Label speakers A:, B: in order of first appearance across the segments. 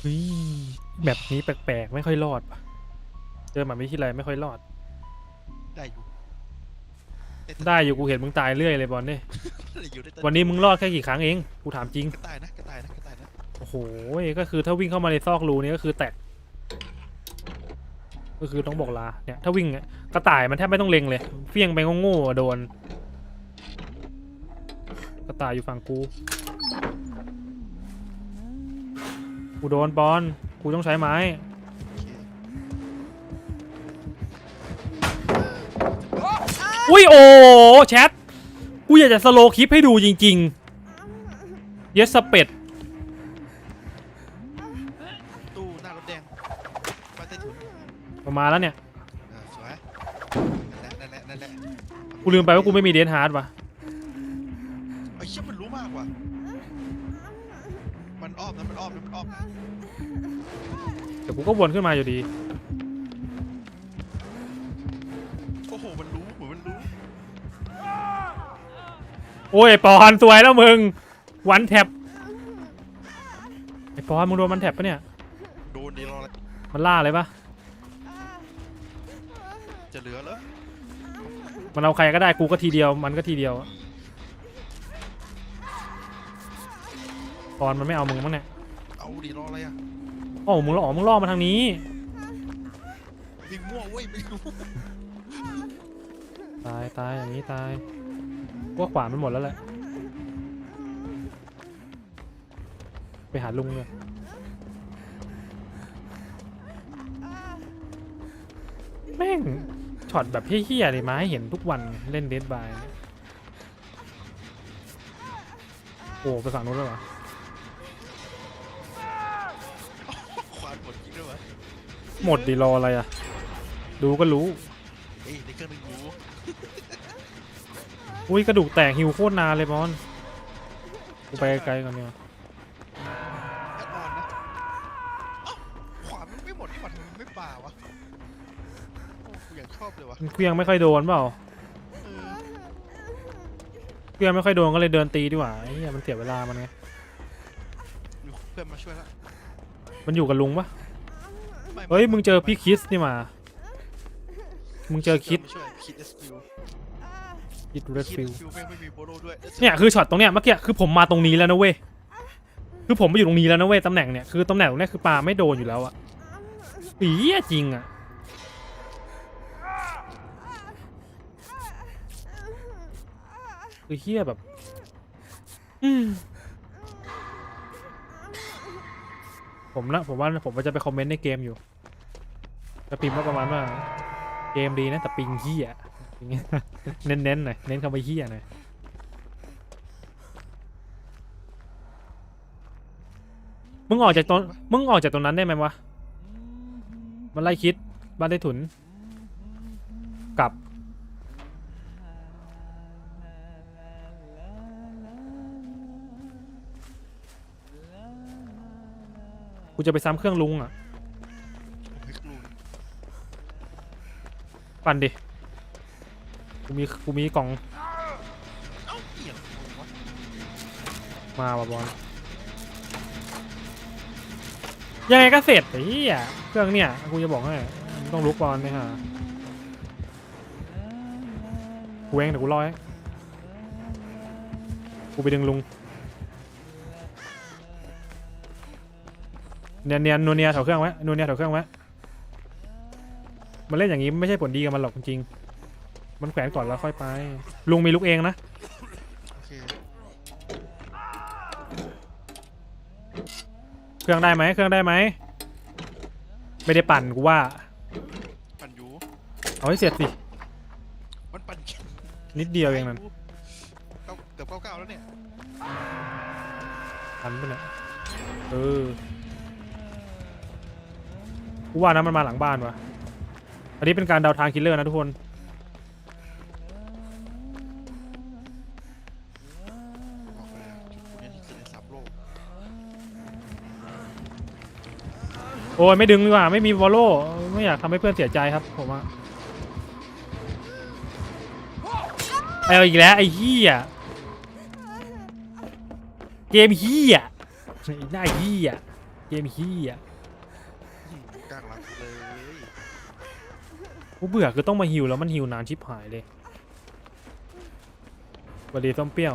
A: เฮ้ยแบบนี้แปลกๆ ไม่ค่อยรอดว่ะเจอหมาวิทยาลัยไม่ค่อยรอด
B: ได้อยู่
A: ได้อยู่กูเห็นมึงตายเรื่อยเลยบอลนี่
B: ได้อยู่ได้แต่
A: วันนี้มึงรอดแค่กี่ครั้งเองกูถามจริง
B: กระต่ายนะกระต่ายนะกระต่ายนะ
A: โอ้โหก็คือถ้าวิ่งเข้ามาในซอกรูนี้ก็คือแตก ก็คือต้องบอกลาเนี่ยถ้าวิ่งอะกระต่ายมันแทบไม่ต้องเล็งเลยเฟี้ยงไปโง่ๆอะโดน กระต่ายอยู่ฝั่งกู กูโดนบอลกูต้องใช้ไม้
B: โอเค
A: อุ้ยโอ้แชทกูอยากจะสโลว์คลิปให้ดูจริง ๆ เยสสเปด
B: ตู้หน้ารถแดงมาใต้ถุน
A: ประมาณแล้วเนี่ย
B: เออสวยนั่นแหละนั่นแหละนั่นแหละ
A: กูลืมไปว่ากูไม่มีเดนฮาร์ดว่ะ
B: ไอ้เชี่ยมันรู้มากว่ะมัน อ้อมนะมันอ้อมนะมันอ้อมนะ
A: แต่กูก็วนขึ้นมาอยู่ดี
B: โอ้โหมันรู้เหมือนมันรู้
A: โอ้ยไอ้ปอนสวยแล้วมึง วันแท็บไอ้ปอนมึงโดนมันแท็บปะเนี่ย
B: โดนดีรออะไร
A: มันล่าเลยปะ
B: จะเหลือแล้ว
A: มันเอาใครก็ได้กูก็ทีเดียวมันก็ทีเดียวอะ ปอนมันไม่เอามึงมั้งเนี่ย
B: เอาดีรออะไรอะ
A: โอ้มึงล่อมึงล่อมาทางนี้
B: วิ่งมั่วเว้ยไม่รู้
A: ตายตายอย่างนี้ตายพวกขวานมันหมดแล้วแหละไปหาลุงเลยแม่งช็อตแบบเฮี้ยๆเลยมาให้เห็นทุกวันเล่นเดดบายโอ้ไปฝั่งนู้นแล้วเหรอ
B: หมดดี
A: รออะไรอะ ดูก็รู้
B: เอ้ยในเครื่องนึงรู้
A: อุ้ยกระดูกแตกหิวโคตรนานเลยบอลกูไปไกลๆก่อนเนี่ย
B: แอดออนนะเอ้าขวานมันไม่หมดนี่หว่าทำไมมันไม่ป่าวะโอ้กูอยากชอบเลยวะ
A: มันเคลียงไม่ค่อยโดนเปล่า
B: เออ
A: เคลียงไม่ค่อยโดนก็เลยเดินตีดีกว่าไอ้เหี้ยมันเสียเวลามันไง
B: มีเพื่อนมาช่วยแล้ว
A: มันอยู่กับลุงปะ
B: ไม่
A: เฮ้ยมึงเจอพี่คิสนี่มา มึงเจอคิด
B: คิดเอสฟิว
A: คิดเรด
B: คิด
A: ฟิล
B: ฟิวไม่มีโบโลด้วย
A: เนี่ยคือช็อตตรงเนี้ยเมื่อกี้คือผมมาตรงนี้แล้วนะเว้ยคือผมมาอยู่ตรงนี้แล้วนะเว้ยตำแหน่งเนี่ยคือตำแหน่งตรงนี้คือปลาไม่โดนอยู่แล้วอะปียจริงอะคือเฮี้ยแบบ อืม ผมนะผมว่าผมว่าจะไปคอมเมนต์ในเกมอยู่จะพิมพ์ว่าประมาณว่า เกมดีนะแต่ปิงเฮี้ยอย่างเงี้ยเน้นๆหน่อยเน้นคำว่าเฮี้ยหน่อยมึงออกจากตรงมึงออกจากตรงนั้นได้ไหมวะมันไล่คิดบ้านได้ถุน กลับ กูจะไปซ้ำเครื่องลุงอะปั่นดิกูมีกูมีกล่องมาบอลยังไงก็เสร็จไอ้เหี้ยเครื่องเนี่ยกูจะบอกให้ต้องลุกบอลเนี่ยฮะกูเองเดี๋ยวกูรอให้กูไปดึงลุง เนียนเนียนนัวเนียแถวเครื่องไว้นัวเนียแถวเครื่องไว้มันเล่นอย่างนี้ไม่ใช่ผลดีกับมันหรอกจริงๆมันแขวนก่อนแล้วค่อยไป ลุงมีลูกเองนะ
B: โอเค
A: เครื่องได้ไหมเครื่องได้ไหมไม่ได้ปั่นกูว่า
B: ปั่นอยู่
A: เอาให้เสร็จสิ
B: มันปั่นเก่ง
A: นิดเดียวเองนั่น
B: เก้าเกือบเก้าเก้าแล้วเนี่ย
A: ปั่นไปเนี่ยเออ กูว่านะมันมาหลังบ้านวะอันนี้เป็นการเดาทางคิลเลอร์นะทุกคน
B: บอกเลยอะจุดนี้ที่สุดในสามโลก
A: โอ้ยไม่ดึงดีกว่าไม่มีวอลโล่ไม่อยากทำให้เพื่อนเสียใจครับผมว่าเอาอีกแล้วไอ้เหี้ยเกมเหี้ยไอ้หน้าเหี้ยเกมขี้อะ
B: อืมกลางหลังเลย
A: กูเบื่อคือต้องมาฮิวแล้วมันฮิวนานชิบหายเลยสวัสดีส้มเปรี้ยว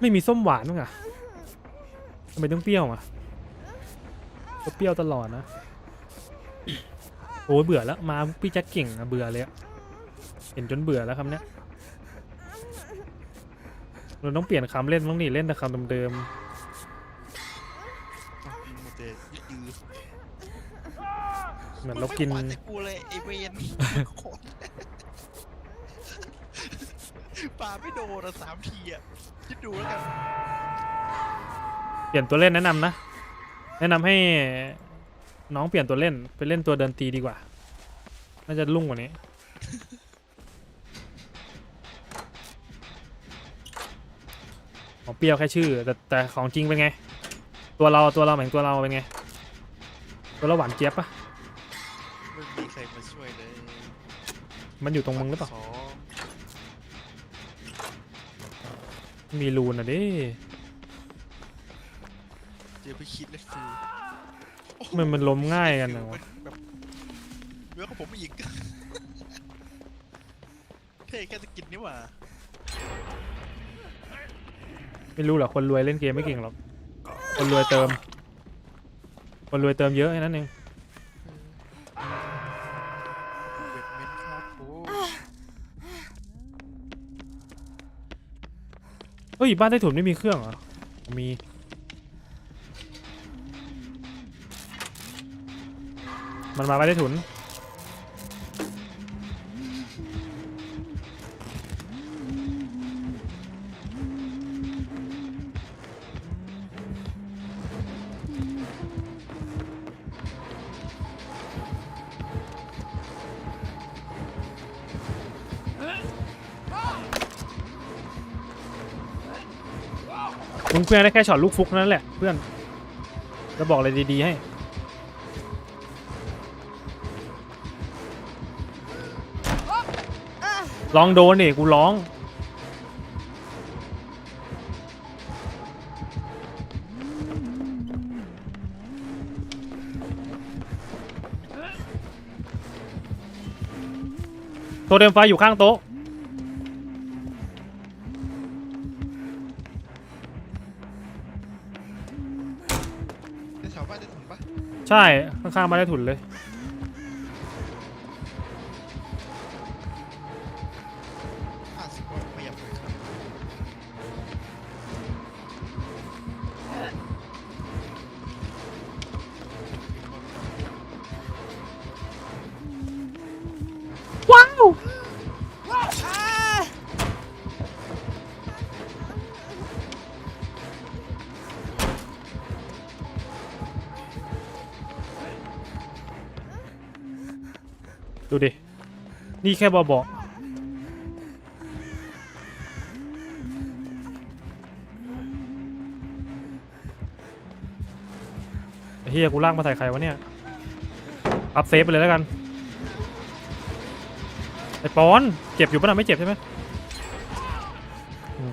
A: ไม่มีส้มหวานมั้งอะทำไมต้องเปรี้ยวอะก็เปรี้ยวตลอดนะ โอ้ยเบื่อแล้วมาพี่แจ็คเก่งอะเบื่อเลยอะเห็นจนเบื่อแล้วคำเนี้ยเราต้องเปลี่ยนคำเล่นบ้างนี่เล่นแต่คำเดิม
B: อ่
A: เหมือนเรากิน
B: มึงไม่ขวใส่กูเลยไอเวนโคตรปาไม่โดนอะสามทีอะคิดดูแล้วกัน
A: เปลี่ยนตัวเล่นแนะนำนะ แนะนำให้น้องเปลี่ยนตัวเล่นไปเล่นตัวเดินตีดีกว่า น่าจะลุ่งกว่านี้ ของเปรี้ยวแค่ชื่อ แต่แต่ของจริงเป็นไง ตัวเราตัวเราเหมือนตัวเราเป็นไง ตัวเราหวานเจี๊ยบปะ
B: ไม่มีใครมาช่วยเลย
A: มันอยู่ตรงมึงหรือเปล่า
B: สอง
A: มีรูนอะดิ
B: เจอไปคิดเลยฟิวโอ้โห
A: มันมันล้มง่ายกัน
B: ฟิ
A: นะ
B: ว
A: วะ
B: มันแบบเยอะของผมอีก เท่แค่จะกินนี่หว่า
A: ไม่รู้หรอกคนรวยเล่นเกมไม่เก่งหรอก คนรวยเติม คนรวยเติมเยอะแค่นั้นเอง
B: เฮ้
A: ยบ้านใต้ถุนไม่มีเครื่องเหรอ มี มันมาบ้านใต้ถุน มึงเพื่อนได้แค่ช็อตลูกฟุกนั้นแหละเพื่อนจะบอกอะไรดีๆให้ลองโดนดิกูร้อง โทรเดมไฟอยู่ข้างโต๊ะ ใช่ ข้างๆบ้านใต้ถุนเลย ดูดิ นี่แค่บอบอกไอ้เฮียกูลากมาใส่ใครวะเนี่ย อัพเซฟไปเลยแล้วกัน ไอ้ปอน เจ็บอยู่ปะน่ะไม่เจ็บใช่ไหม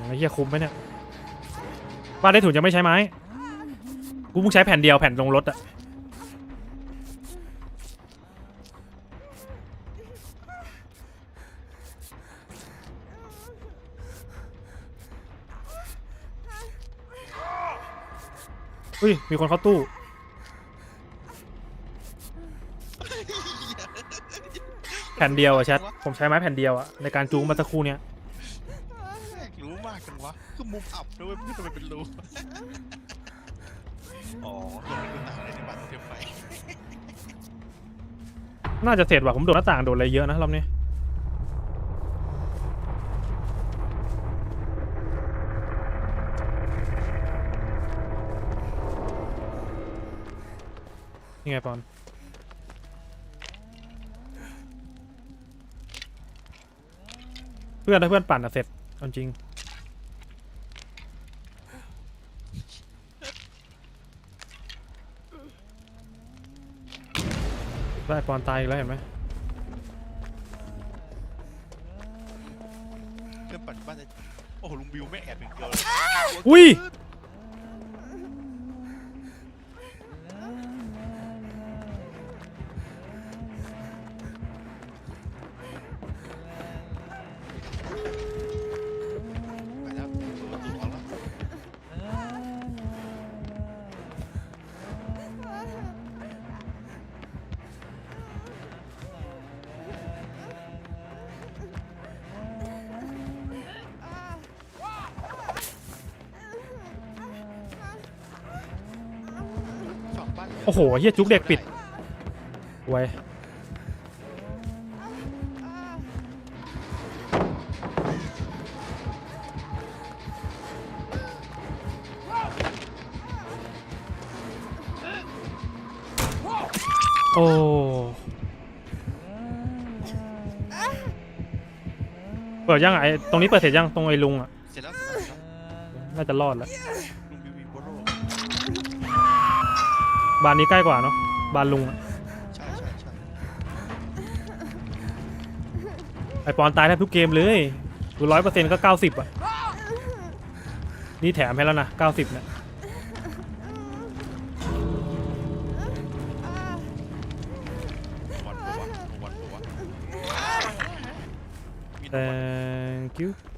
A: ไอ้เหี้ยคุ้มไหมเนี่ยบ้านได้ถุนยังไม่ใช้ไม้ กูเพิ่งใช้แผ่นเดียวแผ่นลงรถอะ อุ้ย มีคนเข้าตู้ แผ่นเดียวอะแชทผมใช้ไม้แผ่นเดียวอะในการจูงมาสักครู่เนี้ย
B: แม่งรู้มากจังวะ คือมุมอับด้วยไม่ทำไมเป็นรูอ๋อเราไม่ดูหนังเลยในบ้านเทียมไฟ
A: น่าจะเสร็จว่ะผมโดดหน้าต่างโดดอะไรเยอะนะรอบนี้ นี่ไงปอนเพื่อนถ้าเพื่อนปั่นอะเสร็จเอาจริง ได้ปอนตายอีกแล้วเห็นไหม
B: เพื่อนปั่นบ้านจะโอ้โหลุงบิวไม่แอบอย่างเดียวเลย
A: อุ้ย โอ้โหเฮียจุกเด็กปิดไว้โอ้เปิดยังไงตรงนี้เปิดเสร็จยังตรงไอ้ลุงอะ
B: เสร็จแล้วเสร็จแล้วเสร็จแล้ว
A: น่าจะรอดแล้ว
B: บ้า
A: นนี้ใกล้กว่าเนาะบ้านลุงอะ
B: ใช่ใช่ใช่
A: ไอปอนตายแทบทุกเกมเลยดูร้อยเปอร์เซ็นต์ก็เก้าสิบอะนี่แถมให้แล้วนะเก้าสิบเนี่ย
B: วันปะวะวันปะวะมีโนวัน
A: thank you